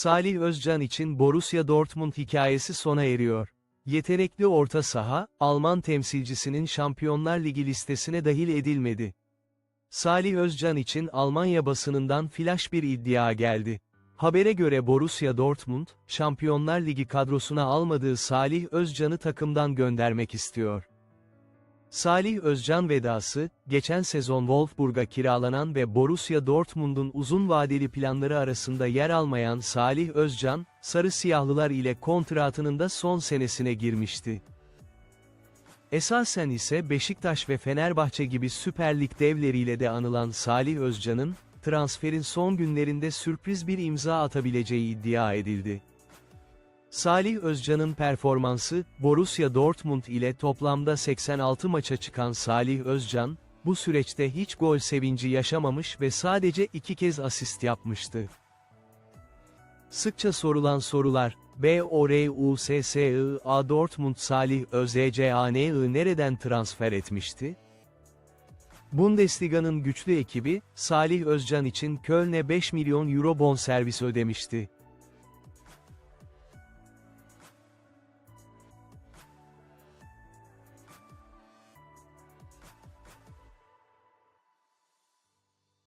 Salih Özcan için Borussia Dortmund hikayesi sona eriyor. Yetenekli orta saha, Alman temsilcisinin Şampiyonlar Ligi listesine dahil edilmedi. Salih Özcan için Almanya basınından flash bir iddia geldi. Habere göre Borussia Dortmund, Şampiyonlar Ligi kadrosuna almadığı Salih Özcan'ı takımdan göndermek istiyor. Salih Özcan vedası, geçen sezon Wolfsburg'a kiralanan ve Borussia Dortmund'un uzun vadeli planları arasında yer almayan Salih Özcan, Sarı Siyahlılar ile kontratının da son senesine girmişti. Esasen ise Beşiktaş ve Fenerbahçe gibi Süper Lig devleriyle de anılan Salih Özcan'ın, transferin son günlerinde sürpriz bir imza atabileceği iddia edildi. Salih Özcan'ın performansı, Borussia Dortmund ile toplamda 86 maça çıkan Salih Özcan, bu süreçte hiç gol sevinci yaşamamış ve sadece iki kez asist yapmıştı. Sıkça sorulan sorular, B-O-R-U-S-S-I-A Dortmund Salih Özcan'ı nereden transfer etmişti? Bundesliga'nın güçlü ekibi, Salih Özcan için Köln'e 5 milyon euro bonservis ödemişti.